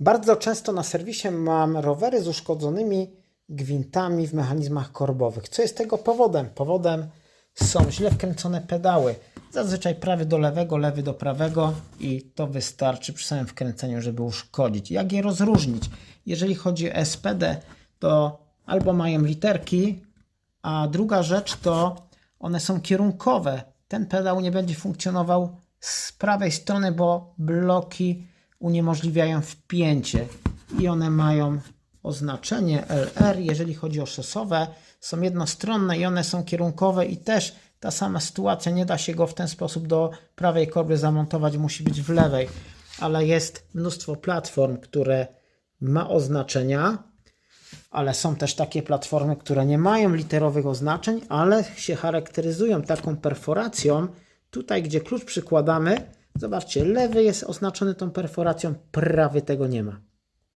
Bardzo często na serwisie mam rowery z uszkodzonymi gwintami w mechanizmach korbowych. Co jest tego powodem? Powodem są źle wkręcone pedały. Zazwyczaj prawy do lewego, lewy do prawego i to wystarczy przy samym wkręceniu, żeby uszkodzić. Jak je rozróżnić? Jeżeli chodzi o SPD, to albo mają literki, a druga rzecz to one są kierunkowe. Ten pedał nie będzie funkcjonował z prawej strony, bo bloki uniemożliwiają wpięcie i one mają oznaczenie LR. Jeżeli chodzi o szosowe, są jednostronne i one są kierunkowe i też ta sama sytuacja. Nie da się go w ten sposób do prawej korby zamontować, musi być w lewej, ale jest mnóstwo platform, które ma oznaczenia ale są też takie platformy, które nie mają literowych oznaczeń, ale się charakteryzują taką perforacją. Tutaj, gdzie klucz przykładamy, zobaczcie, lewy jest oznaczony tą perforacją, prawy tego nie ma.